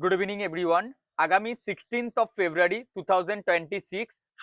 Good evening everyone আগামী sixteenth of February to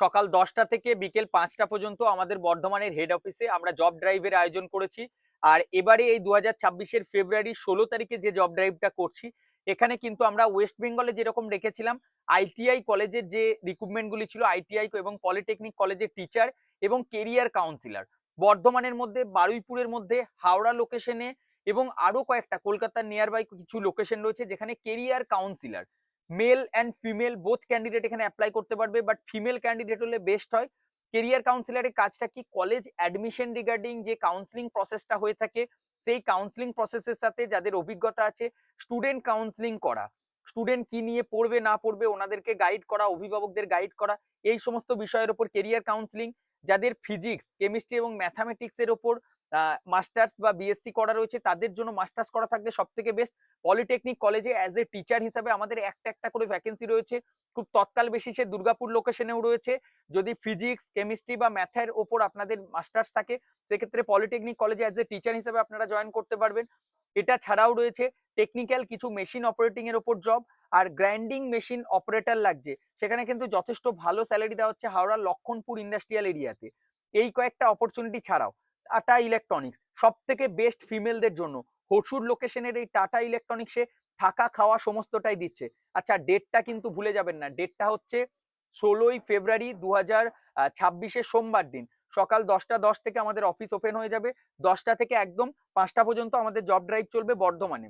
সকাল দশটা থেকে বিকেল পাঁচটা পর্যন্ত আমাদের বর্ধমানের হেড অফিসে আমরা জব ড্রাইভের আয়োজন করেছি। আর এবারে এই দু হাজার ছাব্বিশের ফেব্রুয়ারি ষোলো তারিখে যে জব ড্রাইভটা করছি, এখানে কিন্তু আমরা ওয়েস্ট বেঙ্গলে যেরকম রেখেছিলাম আইটিআই কলেজের যে রিক্রুটমেন্টগুলি ছিল আইটিআই এবং পলিটেকনিক কলেজের টিচার এবং কেরিয়ার কাউন্সিলর বর্ধমানের মধ্যে, বারুইপুরের মধ্যে, হাওড়া লোকেশনে এবং আরও কয়েকটা, কলকাতার নিয়ার বাই কিছু লোকেশন রয়েছে যেখানে career counsellor male and female both candidate এখানে অ্যাপ্লাই করতে পারবে বাট ফিমেল ক্যান্ডিডেট হলে বেস্ট হয়। কেরিয়ার কাউন্সিলরের কাজটা কি? কলেজ অ্যাডমিশন রিগার্ডিং যে কাউন্সিলিং প্রসেসটা হয়ে থাকে, সেই কাউন্সিলিং প্রসেসের সাথে যাদের অভিজ্ঞতা আছে স্টুডেন্ট কাউন্সিলিং করা। স্টুডেন্ট কি নিয়ে পড়বে, না পড়বে, ওনাদেরকে গাইড করা, অভিভাবকদের গাইড করা, এই সমস্ত বিষয়ের ওপর কেরিয়ার কাউন্সিলিং যাদের ফিজিক্স কেমিস্ট্রি এবং ম্যাথামেটিক্স এর ওপর মাস্টার্স বা বিএসসি করা রয়েছে, তাদের জন্য মাস্টার্স করা থাকলে সব থেকে বেস্ট পলিটেকনিক কলেজে অ্যাজ এ টিচার হিসাবে আমাদের একটা একটা করে ভ্যাকেন্সি রয়েছে। খুব তৎকাল বেসিসে দুর্গাপুর লোকেশনেও রয়েছে। যদি ফিজিক্স কেমিস্ট্রি বা ম্যাথের ওপর আপনাদের মাস্টার্স থাকে, সেক্ষেত্রে পলিটেকনিক কলেজে অ্যাজ এ টিচার হিসাবে আপনারা জয়েন করতে পারবেন। এটা ছাড়াও রয়েছে টেকনিক্যাল কিছু মেশিন অপারেটিং এর ওপর জব আর গ্রাইন্ডিং মেশিন অপারেটর লাগছে। সেখানে কিন্তু যথেষ্ট ভালো স্যালারি দেওয়া হচ্ছে হাওড়া লক্ষণপুর ইন্ডাস্ট্রিয়াল এরিয়াতে এই কয়েকটা অপরচুনিটি ছাড়াও। টাটা ইলেকট্রনিক্স সব থেকে বেস্ট ফিমেলদের জন্য। হসুর লোকেশনের এই টাটা ইলেকট্রনিক্সে থাকা, খাওয়া সমস্তটাই দিচ্ছে। আচ্ছা ডেটটা কিন্তু ভুলে যাবেন না। ডেটটা হচ্ছে ষোলোই ফেব্রুয়ারি দু হাজার ছাব্বিশে সোমবার দিন। সকাল দশটা দশ থেকে আমাদের অফিস ওপেন হয়ে যাবে। দশটা থেকে একদম পাঁচটা পর্যন্ত আমাদের জব ড্রাইভ চলবে বর্ধমানে।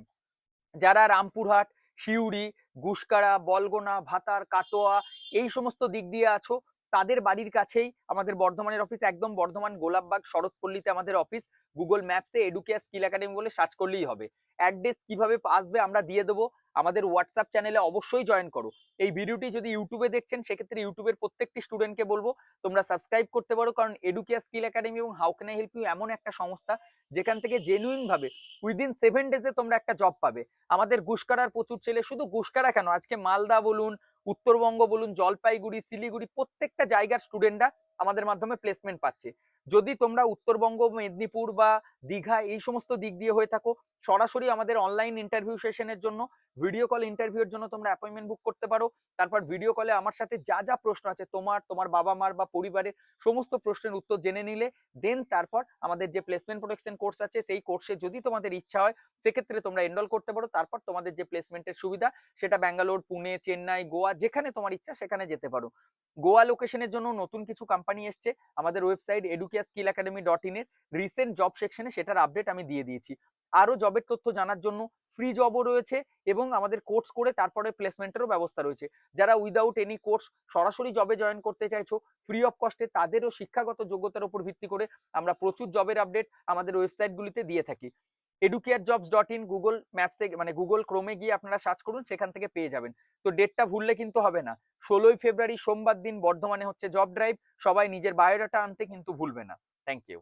যারা রামপুরহাট, সিউড়ি, গুসকারা, বলগোনা, ভাতার, কাটোয়া, এই সমস্ত দিক দিয়ে আছো তাদের বাড়ির কাছেই আমাদের বর্ধমানের অফিস একদম বর্ধমান গোলাপবাগ শরৎপল্লীতে আমাদের অফিস গুগল ম্যাপসে এডুকেয়া স্কিল একাডেমি বলে সার্চ করলেই হবে। অ্যাড্রেস কীভাবে আসবে আমরা দিয়ে দেবো। আমাদের হোয়াটসঅ্যাপ চ্যানেলে অবশ্যই জয়েন করো। এই ভিডিওটি যদি ইউটিউবে দেখছেন, সেক্ষেত্রে ইউটিউবের প্রত্যেকটি স্টুডেন্টকে বলব, তোমরা সাবস্ক্রাইব করতে পারো। কারণ এডুকেয়া স্কিল একাডেমি এবং how can I help you এমন একটা সংস্থা, যেখান থেকে জেনুইন ভাবে উইদিন সেভেন ডেজে তোমরা একটা জব পাবে। আমাদের গুসকারার প্রচুর ছেলে, শুধু গুসকারা কেন? আজকে মালদা বলুন উত্তরবঙ্গ বলুন জলপাইগুড়ি শিলিগুড়ি প্রত্যেকটা জায়গার স্টুডেন্টরা আমাদের মাধ্যমে প্লেসমেন্ট পাচ্ছে। যদি তোমরা উত্তরবঙ্গ, মেদিনীপুর বা দীঘা এই সমস্ত দিক দিয়ে হয়ে থাকো, সরাসরি আমাদের অনলাইন ইন্টারভিউ সেশনের জন্য ভিডিও কল ইন্টারভিউর জন্য তোমরা অ্যাপয়েন্টমেন্ট বুক করতে পারো। তারপর ভিডিও কলে আমার সাথে যা যা প্রশ্ন আছে, তোমার তোমার বাবা মার বা পরিবারের সমস্ত প্রশ্নের উত্তর জেনে নিলে দেন তারপর আমাদের যে প্লেসমেন্ট প্রোটেকশন কোর্স আছে, সেই কোর্সে যদি তোমাদের ইচ্ছা হয়, সেক্ষেত্রে তোমরা এনরোল করতে পারো। তারপর তোমাদের যে প্লেসমেন্টের সুবিধা, সেটা ব্যাঙ্গালোর, পুনে, চেন্নাই, গোয়া, যেখানে তোমার ইচ্ছা সেখানে যেতে পারো। গোয়া লোকেশনের জন্য নতুন কিছু কোম্পানি এসছে। আমাদের website Educare skill academy dot in এর রিসেন্ট জব সেকশনে সেটার আপডেট আমি দিয়ে দিয়েছি। আরও জবের তথ্য জানার জন্য ফ্রি জবও রয়েছে এবং আমাদের কোর্স করে তারপরে প্লেসমেন্টেরও ব্যবস্থা রয়েছে। যারা উইদাউট এনি কোর্স সরাসরি জবে জয়েন করতে চাইছো ফ্রি অফ কস্টে তাদেরও শিক্ষাগত যোগ্যতার উপর ভিত্তি করে আমরা প্রচুর জবের আপডেট আমাদের ওয়েবসাইটগুলিতে দিয়ে থাকি। Educare jobs dot in Google ম্যাপসে মানে গুগল ক্রোমে গিয়ে আপনারা সার্চ করুন, সেখান থেকে পেয়ে যাবেন। তো ডেটটা ভুললে কিন্তু হবে না। ষোলোই ফেব্রুয়ারি সোমবার দিন বর্ধমানে হচ্ছে জব ড্রাইভ সবাই নিজের বায়োডাটা আনতে কিন্তু ভুলবে না। Thank you